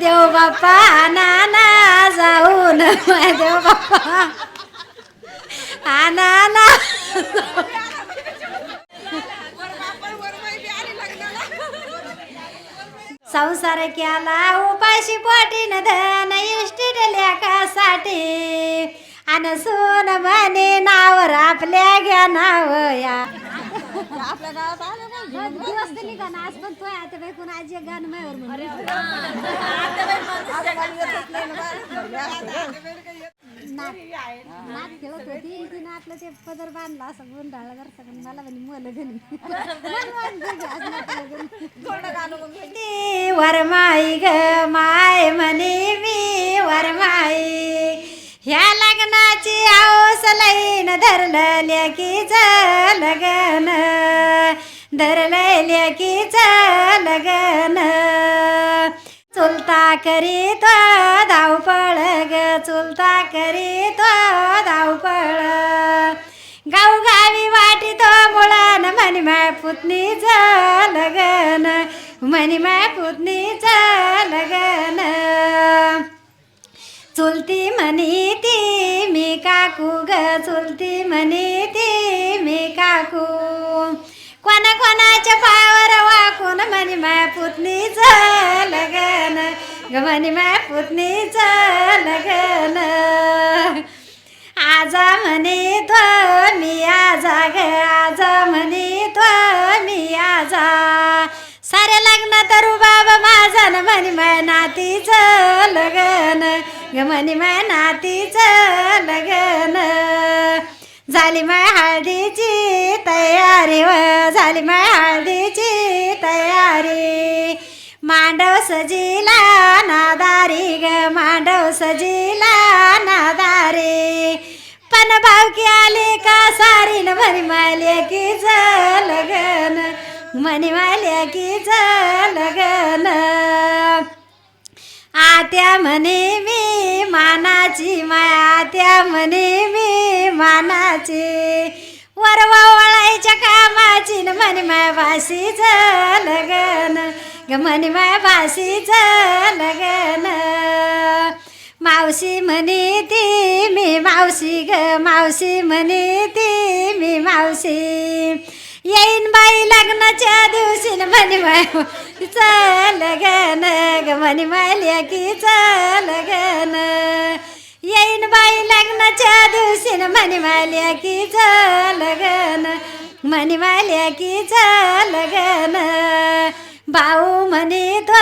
देव बाप्पा नाना जाऊन देव बाप्पा. आना संसार केला उपाशी पोटीन धन इष्टीट लेखासाठी. आणि सोन म्हणे नावर आपल्या घ्या नाव या. आपल्या गावात आलं नाही दिवस ना आज पण तो आता बाई कोण आजी गाणं मायावर. नाक खेळत होती तिनं आपलं ते पदर बांधला असं गुंडाळलं जर सगळं मला म्हणे मुलं गाणं. ती वरमाई ग माय म्हणे मी वरमाई. ह्या लग्नाची आऊस लईन धरलं लेकीच लगन? धरलं लेकीच लगन? चुलता करी तो धावपळ ग चुलता करी तो धावपळ. गावगावी तो मुळान म्हणी माय पुतणीच लगन? म्हणी माय पुतणी काकू ग चुलती म्हणे ती मी काकू. कोणा कोणाच्या पायावर वाकून म्हणी माय पुतणीच लगन. ग म्हणी माय पुतणीच लगन. आजा म्हणे तो मी आजा ग. आजा म्हणे तो मी आजा. सारे लग्न तरू बाबा गमनी ग माय नातीचं लगन झाली माय हळदीची तयारी व झाली माय हळदीची तयारी. मांडव सजीला नादारी ग मांडव सजीला नादारी. पण भावकी आली का सारी न म्हणी मायले की लगन म्हणी माल्या की लगन आत्या म्हणे मी मानाची माया आत्या म्हणे मी मानाची. वरवा वळायच्या कामाची न म्हणे माय भाषीच लगन. ग म्हणे माय भाषीच लगन. मावशी म्हणे ती मी मावशी ग मावशी म्हणे ती मी मावशी. येईन बाई लग्नाच्या दिवशी म्हणी माय चल गन ग म्हणी मायल्या की चल गन येईन बाई लग्नाच्या दिवशी म्हणी मायल्या की चल गन म्हणी मायल्या की चल गन भाऊ म्हणे तो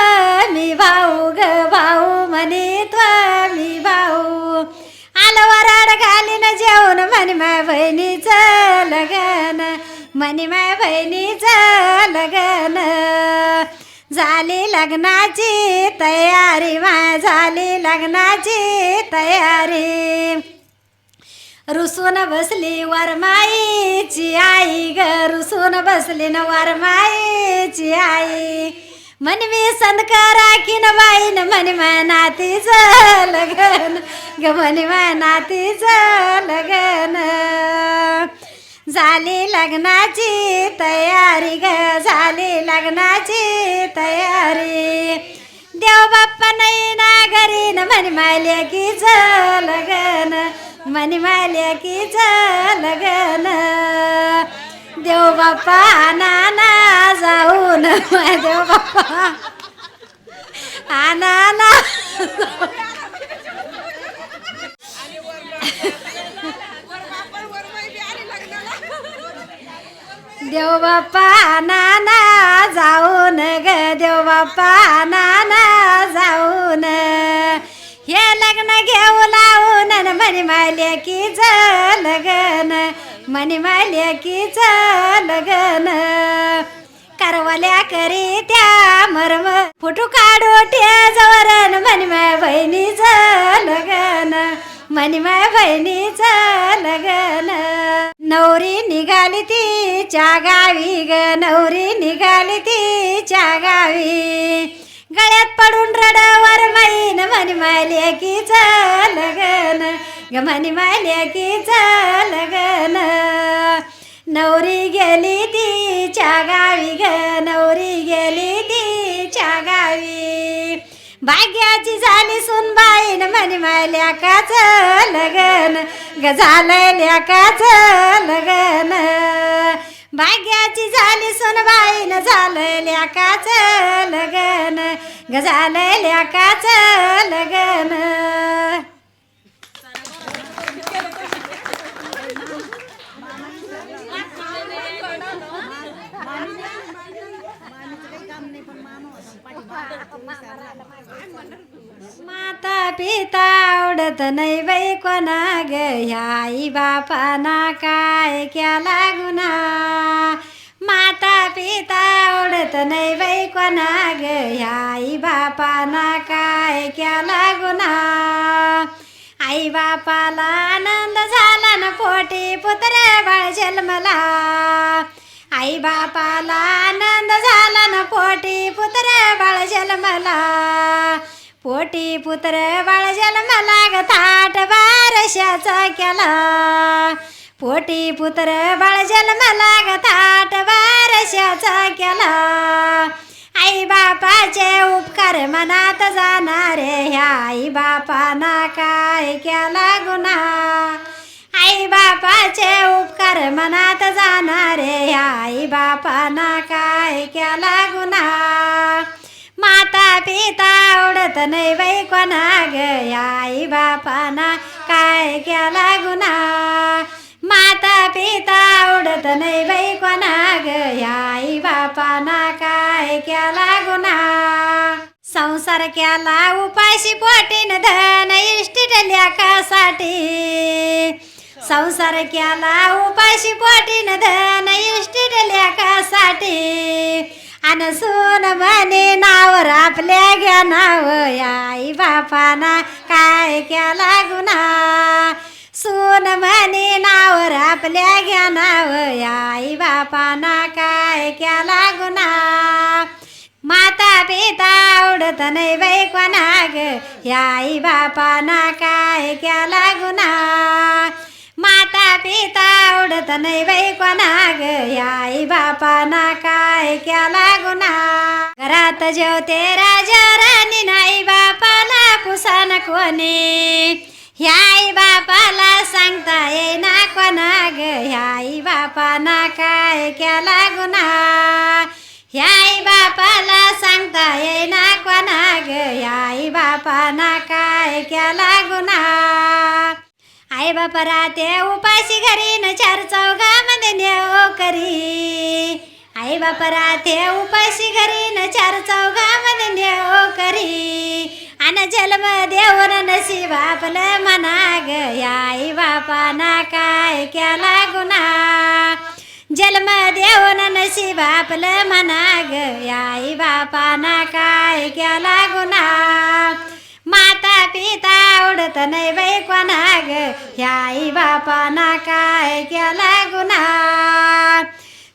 मी भाऊ ग भाऊ म्हणे तो मी भाऊ. आलं वराड घालीन जेवण म्हणी माय बहिणीचं गन म्हणे माय बहिणीचं लगन. झाली लग्नाची तयारी माय झाली लग्नाची तयारी. रुसून बसली वरमाईची आई ग रुसून बसली न वरमाईची आई. म्हण मी संदकारा की न बाई न म्हणे माय नातीचं लगन. ग म्हणे माय नातीचं लगन. झाली लग्नाची तयारी ग झाली लग्नाची तयारी. देव बाप्पा नाही ना घरी न म्हणे मायले की लगन म्हणे मायले की लगन देव बाप्पा नाना जाऊन देव बाप्पा आना वर देव बाप्पा नाना जाऊन ग देव बाप्पा नाना जाऊन. हे लग्न घेऊ लावून म्हणी म्हणे की लगन म्हणी मायले की लगन करवल्या करी त्या मरम फुटू काढू जवरन म्हणे माय बहिणीचं लगन म्हणे माय बहिणीचं लगन निघाली तिच्या गावी ग नवरी निघाली तिच्या गावी. गळ्यात पडून रडावर माईन म्हणे माल्या की लगन ग म्हणे माय लेकीचं लगन. नवरी गेली तिच्या गावी ग नवरी भाग्याची झाली सुनबाईन म्हणी मायल्या काच लगन. ग काच लगन. भाग्याची झाली सुनबाईन झालंय काच लगन. ग काच लगन. माता पिता आवडत नाही बाई कोणा ग ह्या आई बापाना काय केला गुन्हा? माता पिता आवडत नाही बाई कोणा ग ह्या आई बापाना काय केला गुन्हा? आई बापाला आनंद झाला ना पोटी पुत्र बाळ जन्मला. आई बापाला आनंद झाला ना पोटी पुत्र बाळ जन्मला. पोटी पुत्र बाळ जन्मला ग थाट बारशाचा केला. पोटी पुत्र बाळ जन्मला ग थाट बारशाचा केला. आई बापाचे उपकार मनात जाणारे ह्या आई बापाना काय केला गुन्हा? आई जाणार मनात जाणार आई बापाना काय केला गुन्हा? माता पिता आवडत नाही बाई कोणा ग आई बापाना काय केला गुन्हा? माता पिता आवडत नाही बाई कोणा ग आई बापाना काय केला गुन्हा? संसार केला उपाशी पोटीन धन इष्टी कासाठी. संसार केला उपाशी पोटीन धन इष्टी लेखासाठी अन सोन म्हणे नावर आपल्या घ्या नाव आई बापाना काय केला गुन्हा? सोन म्हणे नावर आपल्या घ्या नाव आई बापाना काय केला गुन्हा? माता पिता आवडत नाही बाई कोणाग या आई बापाना काय केला गुन्हा? माता पिता उडत नाही बाई कोणा ग आई बापाना काय केला गुन्हा? घरात जेवते राजा राणी नाही बापाला पुसान कोणी. ह्या आई बापाला सांगता येईना कोणा ग आई बापाना काय केला गुन्हा? ह्या आई बापाला सांगता येईना कोणा ग आई बापाना काय केला गुन्हा? आई बापा राहते उपाशी घरी न चार चौघामध्ये नेव करी आई बापा राहते उपाशी घरी न चार चौघामध्ये नेव करी आणि जन्म देऊन नशीब आपलं मना ग आई आई बापाना काय केला गुन्हा? जन्म देऊन नशीब आपलं मना ग आई आई बापाना काय केला गुन्हा? माता पिता आवडत नाही बाई कोणा ग ह्या आई बापाना काय केला गुन्हा?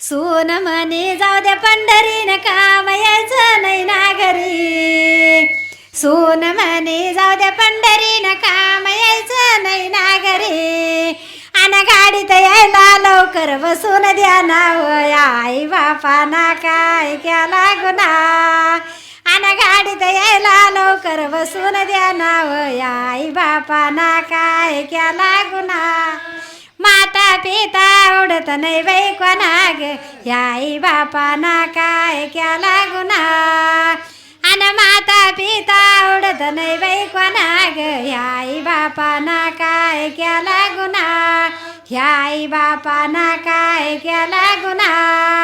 सून म्हणे जाऊ दे पंढरीन काम यायचं नाही ना घरी. सून म्हणे जाऊ दे पंढरीन काम यायचं नाही ना घरी. आणि गाडीत यायला लवकर बसून द्या ना हो. आई बापाना काय केला गुन्हा? आणि गाडीत यायला कर बसून द्या नाव आई बापाना काय केला गुन्हा? माता पिता आवडत नाही बाई कोणाग. ग आई बापाना काय केला गुन्हा? आणि माता पिता आवडत नाही बाई कोणाग. ग आई बापाना काय केला गुन्हा? आई बापाना काय केला गुन्हा?